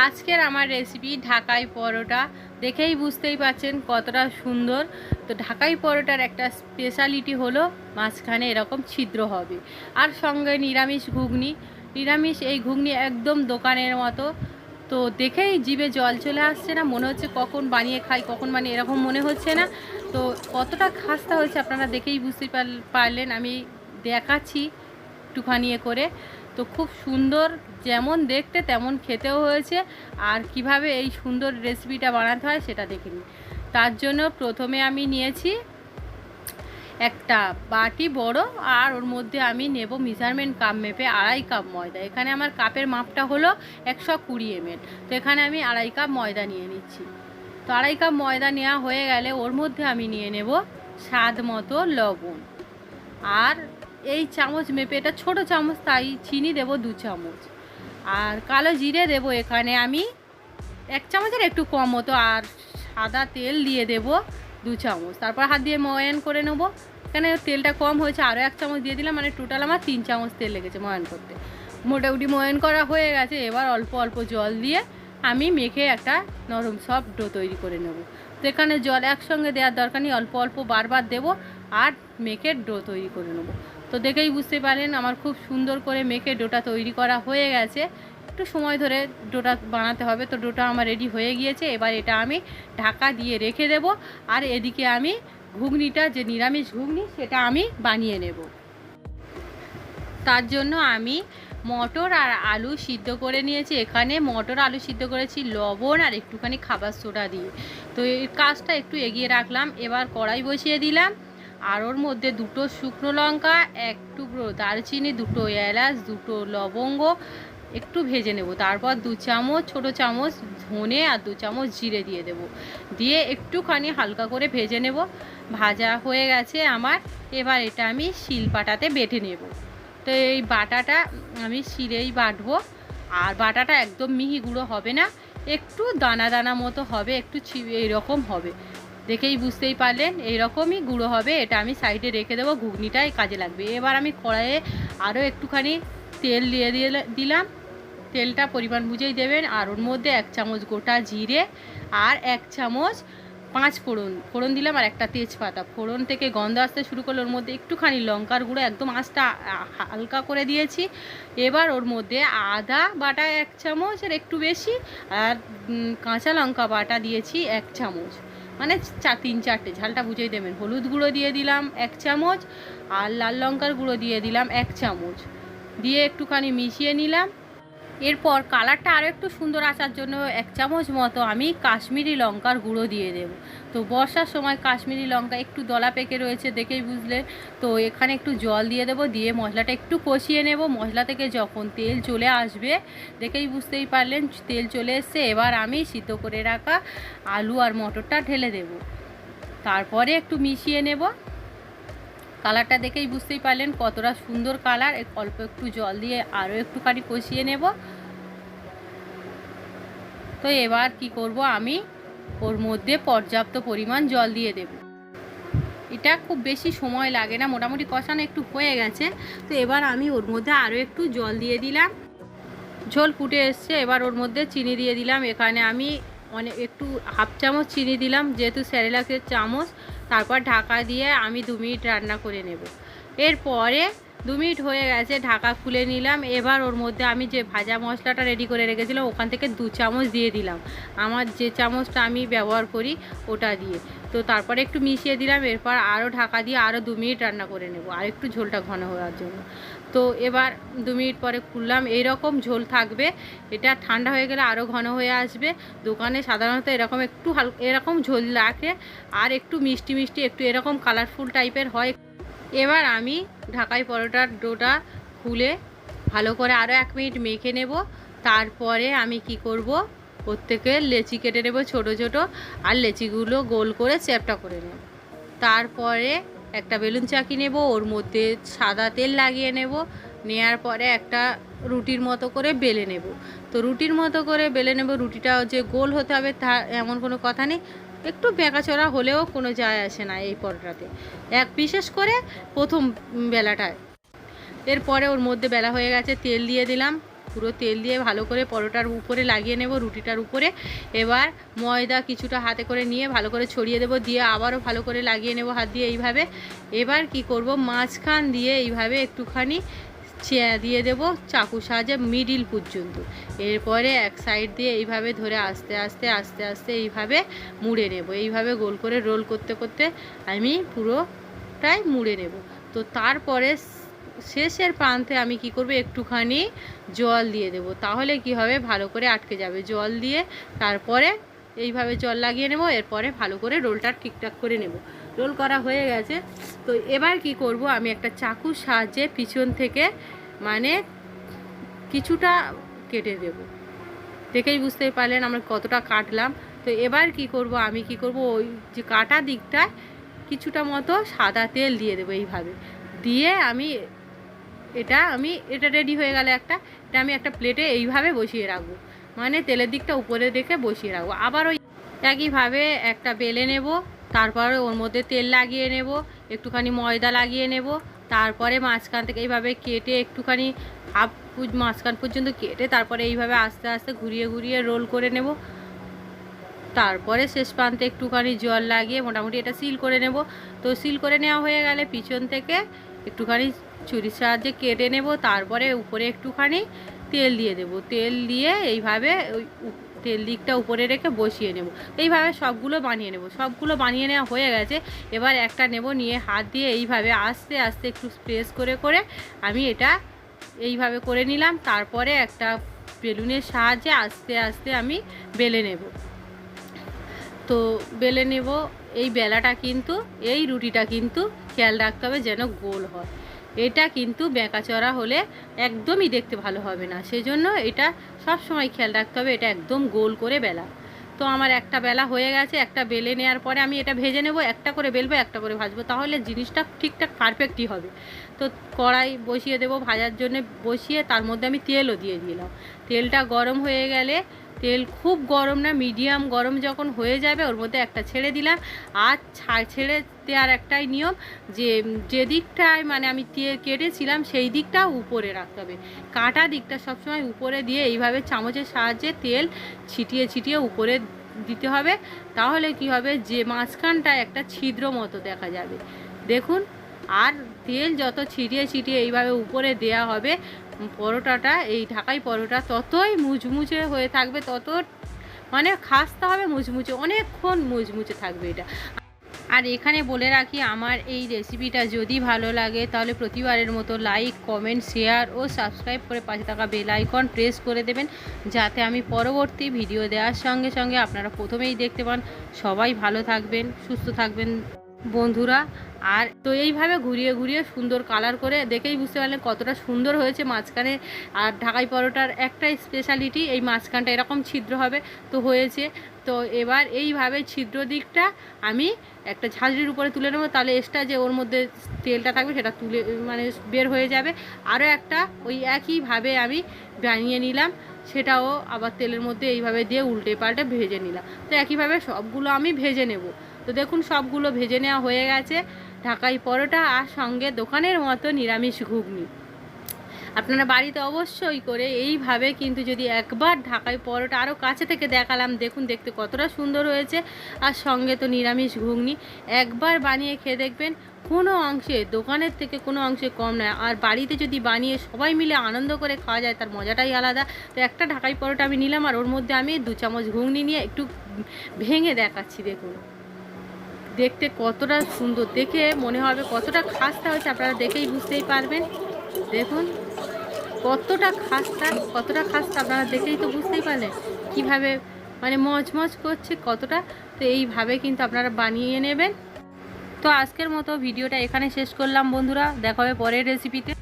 আজকের আমার রেসিপি ঢাকাই পরোটা। দেখেই বুঝতেই পারছেন কতটা সুন্দর। তো ঢাকাই পরোটার একটা স্পেশালিটি হলো মাঝখানে এরকম ছিদ্র হবে। আর সঙ্গে নিরামিষ ঘুগনি। নিরামিষ এই ঘুগনি একদম দোকানের মতো। তো দেখেই জিভে জল চলে আসছে না, মনে হচ্ছে কখন বানিয়ে খাই, কখন বানিয়ে এরকম মনে হচ্ছে না। তো কতটা খাস্তা হয়েছে আপনারা দেখেই বুঝতে পার- পারলেন। আমি দেখাচ্ছি একটুখানি করে। তো খুব সুন্দর যেমন দেখতে তেমন খেতেও হয়েছে। আর কীভাবে এই সুন্দর রেসিপিটা বানাতে হয় সেটা দেখে নিন তার জন্য প্রথমে আমি নিয়েছি একটা বাটি বড় আর ওর মধ্যে আমি নেব মেজারমেন্ট কাপ মেপে আড়াই কাপ ময়দা। এখানে আমার কাপের মাপটা হলো একশো কুড়ি এমএল তো এখানে আমি আড়াই কাপ ময়দা নিয়ে নিচ্ছি। তো আড়াই কাপ ময়দা নেওয়া হয়ে গেলে ওর মধ্যে আমি নিয়ে নেব স্বাদ মতো লবণ। আর এই চামচ মেপে, এটা ছোটো চামচ, তাই চিনি দেব দু চামচ। আর কালো জিরে দেব এখানে আমি এক চামচের একটু কম মতো, আর সাদা তেল দিয়ে দেব দু চামচ। তারপর হাত দিয়ে ময়ান করে নেব। এখানে তেলটা কম হয়েছে, আরও এক চামচ দিয়ে দিলাম মানে টোটাল আমার তিন চামচ তেল লেগেছে ময়ান করতে। মোটামুটি ময়ান করা হয়ে গেছে, এবার অল্প অল্প জল দিয়ে আমি মেখে একটা নরম সব ডো তৈরি করে নেব। তো এখানে জল একসঙ্গে দেওয়ার দরকার নেই, অল্প অল্প বারবার দেবো আর মেখে ডো তৈরি করে নেব। তো দেখেই বুঝতে পারেন, আমার খুব সুন্দর করে মেখে ডোটা তৈরি করা হয়ে গেছে। একটু সময় ধরে ডোটা বানাতে হবে, তো ডোটা আমার রেডি হয়ে গিয়েছে। এবার এটা আমি ঢাকা দিয়ে রেখে দেব, আর এদিকে আমি ঘুগনিটা, যে নিরামিষ ঘুগনি, সেটা আমি বানিয়ে নেব। তার জন্য আমি মটর আর আলু সিদ্ধ করে নিয়েছি। এখানে মটর, আলু সিদ্ধ করেছি, লবণ আর একটুখানি খাবার সোডা দিয়ে। তো এই কাজটা একটু এগিয়ে রাখলাম, এবার কড়াই বসিয়ে দিলাম। আর ওর মধ্যে দুটো শুকনো লঙ্কা, এক টুকরো দারচিনি, দুটো এলাচ, দুটো লবঙ্গ, একটু ভেজে নেব। তারপর দু চামচ, ছোট চামচ ধনে আর দু চামচ জিরে দিয়ে দেব। দিয়ে একটুখানি হালকা করে ভেজে নেব। ভাজা হয়ে গেছে আমার। এবার এটা আমি শিলপাটাতে বেটে নেব। তো এই বাটাটা আমি শিলেই বাটবো। আর বাটাটা একদম মিহি গুঁড়ো হবে না। একটু দানা দানা মতো হবে, একটু এইরকম হবে। দেখেই বুঝতেই পারলেন, এইরকমই গুঁড়ো হবে, এটা আমি সাইডে রেখে দেবো, ঘুগনিটাই কাজে লাগবে। এবার আমি কড়াইয়ে আরও একটুখানি তেল দিয়ে দিলাম। তেলটা পরিমাণ বুঝেই দেবেন, আর ওর মধ্যে এক চামচ গোটা জিরে আর এক চামচ পাঁচ ফোড়ন। ফোড়ন দিলাম আর একটা তেজপাতা। ফোড়ন থেকে গন্ধ আসতে শুরু করল, ওর মধ্যে একটুখানি লঙ্কার গুঁড়ো, একদম আঁচটা হালকা করে দিয়েছি। এবার ওর মধ্যে আদা বাটা এক চামচ, আর একটু বেশি, আর কাঁচা লঙ্কা বাটা দিয়েছি এক চামচ। মানে চা, তিন চারটে, ঝালটা বুঝেই দেবেন। হলুদ গুঁড়ো দিয়ে দিলাম এক চামচ, আর লাল লঙ্কার গুঁড়ো দিয়ে দিলাম এক চামচ। দিয়ে একটুখানি মিশিয়ে নিলাম। এরপর কালারটা আরও একটু সুন্দর আসার জন্য এক চামচ মতো আমি কাশ্মীরি লঙ্কার গুঁড়ো দিয়ে দেব। তো বর্ষার সময় কাশ্মীরি লঙ্কা একটু দলা পেকে রয়েছে দেখেই বুঝলে। তো এখানে একটু জল দিয়ে দেবো, দিয়ে মশলাটা একটু কষিয়ে নেব। মশলা থেকে যখন তেল চলে আসবে, দেখেই বুঝতেই পারলেন, তেল চলে এসছে। এবার আমি সিদ্ধ করে রাখা আলু আর মটরটা ঢেলে দেব। তারপরে একটু মিশিয়ে নেব। কালারটা দেখেই বুঝতেই পারলেন কতটা সুন্দর কালার। অল্প একটু জল দিয়ে আরও একটুখানি কষিয়ে নেব। তো এবার কি করব আমি? ওর মধ্যে পর্যাপ্ত পরিমাণ জল দিয়ে দেব। এটা খুব বেশি সময় লাগে না, মোটামুটি কষানো একটু হয়ে গেছে। তো এবার আমি ওর মধ্যে আরও একটু জল দিয়ে দিলাম। ঝোল ফুটে এসছে, এবার ওর মধ্যে চিনি দিয়ে দিলাম। এখানে আমি অনেক একটু হাফ চামচ চিনি দিলাম, যেহেতু স্যারেলাকের চামচ। তারপর ঢাকা দিয়ে আমি দু মিনিট রান্না করে নেব। এরপরে দু মিনিট হয়ে গেছে, ঢাকা খুলে নিলাম। এবার ওর মধ্যে আমি যে ভাজা মশলাটা রেডি করে রেখেছিলাম, ওখান থেকে দু চামচ দিয়ে দিলাম। আমার যে চামচটা আমি ব্যবহার করি ওটা দিয়ে। তো তারপরে একটু মিশিয়ে দিলাম, এরপর আরও ঢাকা দিয়ে আরও দু মিনিট রান্না করে নেব। আর একটু ঝোলটা ঘন হওয়ার জন্য। তো এবার দু মিনিট পরে খুললাম, এইরকম ঝোল থাকবে। এটা ঠান্ডা হয়ে গেলে আরও ঘন হয়ে আসবে। দোকানে সাধারণত এরকম একটু হাল, এরকম ঝোল রাখে আর একটু মিষ্টি মিষ্টি, একটু এরকম কালারফুল টাইপের হয়। এবার আমি ঢাকাই পরোটার ডোটা খুলে ভালো করে আরও এক মিনিট মেখে নেব। তারপরে আমি কি করব? প্রত্যেকে লেচি কেটে নেব ছোট ছোট, আর লেচিগুলো গোল করে চ্যাপটা করে নেব। তারপরে একটা বেলুন চাকি নেব, ওর মধ্যে সাদা তেল লাগিয়ে নেব, নেয়ার পরে একটা রুটির মতো করে বেলে নেব। তো রুটির মতো করে বেলে নেব, রুটিটা যে গোল হতে হবে তা এমন কোনো কথা নেই। একটু বেঁকাচড়া হলেও কোনো যায় আসে না এই পরোটাতে। এক বিশেষ করে প্রথম বেলাটায়। এরপরে ওর মধ্যে বেলা হয়ে গেছে, তেল দিয়ে দিলাম। পুরো তেল দিয়ে ভালো করে পরোটার উপরে লাগিয়ে নেব, রুটিটার উপরে। এবার ময়দা কিছুটা হাতে করে নিয়ে ভালো করে ছড়িয়ে দেবো, দিয়ে আবারও ভালো করে লাগিয়ে নেব হাত দিয়ে এইভাবে। এবার কি করব, মাঝখান দিয়ে এইভাবে একটুখানি দিয়ে দেব চাকু সাহায্যে মিডিল পর্যন্ত। এরপরে এক সাইড দিয়ে এইভাবে ধরে আস্তে আস্তে আস্তে আস্তে এইভাবে মুড়ে নেব। এইভাবে গোল করে রোল করতে করতে আমি পুরোটাই মুড়ে নেব। তো তারপরে শেষের প্রান্তে আমি কি করব, একটুখানি জল দিয়ে দেব। তাহলে কি হবে, ভালো করে আটকে যাবে জল দিয়ে। তারপরে এইভাবে জল লাগিয়ে নেব, এরপরে ভালো করে রোলটা ঠিকঠাক করে নেব। রোল করা হয়ে গেছে। তো এবার কি করব, আমি একটা চাকুর সাহায্যে পিছন থেকে মানে কিছুটা কেটে দেব। দেখেই বুঝতে পারলেন আমরা কতটা কাটলাম। তো এবার কি করব, আমি কি করব, ওই যে কাটা দিকটায় কিছুটা মতো সাদা তেল দিয়ে দেবো এইভাবে। দিয়ে আমি এটা আমি, এটা রেডি হয়ে গেলে একটা, এটা আমি একটা প্লেটে এইভাবে বসিয়ে রাখব। মানে তেলের দিকটা উপরে রেখে বসিয়ে রাখব। আবার ওই একইভাবে একটা বেলে নেব, তারপরে ওর মধ্যে তেল লাগিয়ে নেব, একটুখানি ময়দা লাগিয়ে নেব, তারপরে মাঝখান থেকে এইভাবে কেটে একটুখানি হাফ মাঝখান পর্যন্ত কেটে তারপরে এইভাবে আস্তে আস্তে ঘুরিয়ে ঘুরিয়ে রোল করে নেব। তারপরে শেষ প্রান্তে একটুখানি জল লাগিয়ে মোটামুটি এটা সিল করে নেব। তো সিল করে নেওয়া হয়ে গেলে পিছন থেকে একটুখানি ছুরির সাহায্যে কেটে নেব, তারপরে উপরে একটুখানি তেল দিয়ে দেব। তেল দিয়ে এইভাবে ওই তেল দিকটা উপরে রেখে বসিয়ে নেব। এইভাবে সবগুলো বানিয়ে নেব। সবগুলো বানিয়ে নেওয়া হয়ে গেছে। এবার একটা নেব, নিয়ে হাত দিয়ে এইভাবে আস্তে আস্তে একটু প্রেস করে করে আমি এটা এইভাবে করে নিলাম। তারপরে একটা বেলুনের সাহায্যে আস্তে আস্তে আমি বেলে নেব। তো বেলে নেব। এই বেলাটা কিন্তু, এই রুটিটা কিন্তু খেয়াল রাখতে হবে যেন গোল হয়। এটা কিন্তু বেঁকাচড়া হলে একদমই দেখতে ভালো হবে না। সেজন্য এটা সব সময় খেয়াল রাখতে হবে, এটা একদম গোল করে বেলা। তো আমার একটা বেলা হয়ে গেছে, একটা বেলে নেওয়ার পরে আমি এটা ভেজে নেব, একটা করে বেলবো, একটা করে ভাজবো, তাহলে জিনিসটা ঠিকঠাক পারফেক্টই হবে। তো কড়াই বসিয়ে দেবো ভাজার জন্য, বসিয়ে তার মধ্যে আমি তেলও দিয়ে দিলাম। তেলটা গরম হয়ে গেলে তেল খুব গরম না, মিডিয়াম গরম যখন হয়ে যাবে ওর মধ্যে একটা ছেড়ে দিলাম। আর ছেড়ে দেওয়ার একটাই নিয়ম যে যে দিকটায় মানে আমি কেটেছিলাম সেই দিকটা উপরে রাখতে হবে। কাটা দিকটা সবসময় উপরে দিয়ে এইভাবে চামচের সাহায্যে তেল ছিটিয়ে ছিটিয়ে উপরে দিতে হবে। তাহলে কি হবে? যে মাঝখানটায় একটা ছিদ্র মতো দেখা যাবে। দেখুন, আর তেল যত ছিটিয়ে ছিটিয়ে এইভাবে উপরে দেয়া হবে পরোটাটা, এই ঢাকাই পরোটা ততই মুচমুচে হয়ে থাকবে, তত মানে খাসতে হবে মুচমুচে, অনেকক্ষণ মুচমুচে থাকবে এটা। আর এখানে বলে রাখি, আমার এই রেসিপিটা যদি ভালো লাগে, তাহলে প্রতিবারের মতো লাইক কমেন্ট শেয়ার ও সাবস্ক্রাইব করে পাশে থাকা বেল আইকন প্রেস করে দেবেন, যাতে আমি পরবর্তী ভিডিও দেওয়ার সঙ্গে সঙ্গে আপনারা প্রথমেই দেখতে পান। সবাই ভালো থাকবেন, সুস্থ থাকবেন। বন্ধুরা। আর তো এইভাবে ঘুরিয়ে ঘুরিয়ে সুন্দর কালার করে দেখেই বুঝতে পারলেন কতটা সুন্দর হয়েছে মাঝখানে। আর ঢাকাই পরোটার একটাই স্পেশালিটি এই মাঝখানটা এরকম ছিদ্র হবে তো হয়েছে। তো এবার এইভাবে ছিদ্র দিকটা আমি একটা ঝাঁঝরির উপরে তুলে নেব, তাহলে এক্সট্রা যে ওর মধ্যে তেলটা থাকবে সেটা তুলে মানে বের হয়ে যাবে। আরও একটা ওই একইভাবে আমি বানিয়ে নিলাম, সেটাও আবার তেলের মধ্যে এইভাবে দিয়ে উল্টে পাল্টে ভেজে নিলাম। তো একইভাবে সবগুলো আমি ভেজে নেব। তো দেখুন, সবগুলো ভেজে নেওয়া হয়ে গেছে, ঢাকাই পরোটা আর সঙ্গে দোকানের মতো নিরামিষ ঘুগনি। আপনারা বাড়িতে অবশ্যই করে এইভাবে কিন্তু যদি একবার ঢাকাই পরোটা আরও কাছে থেকে দেখালাম, দেখুন দেখতে কতটা সুন্দর হয়েছে। আর সঙ্গে তো নিরামিষ ঘুগনি, একবার বানিয়ে খেয়ে দেখবেন, কোনো অংশে, দোকানের থেকে কোনো অংশে কম নয়। আর বাড়িতে যদি বানিয়ে সবাই মিলে আনন্দ করে খাওয়া যায়, তার মজাটাই আলাদা। তো একটা ঢাকাই পরোটা আমি নিলাম, আর ওর মধ্যে আমি দু চামচ ঘুগনি নিয়ে একটু ভেঙে দেখাচ্ছি, দেখুন। দেখতে কতটা সুন্দর, দেখে মনে হবে কতটা খাস্তা হয়েছে, আপনারা দেখেই বুঝতেই পারবেন। দেখুন, কতটা খাস্তা কতটা খাস্তা আপনারা দেখেই তো বুঝতেই পারলেন, কীভাবে মানে মজমজ করছে কতটা, তো এইভাবে কিন্তু আপনারা বানিয়ে নেবেন। তো আজকের মতো ভিডিওটা এখানে শেষ করলাম বন্ধুরা দেখাবে পরের রেসিপিতে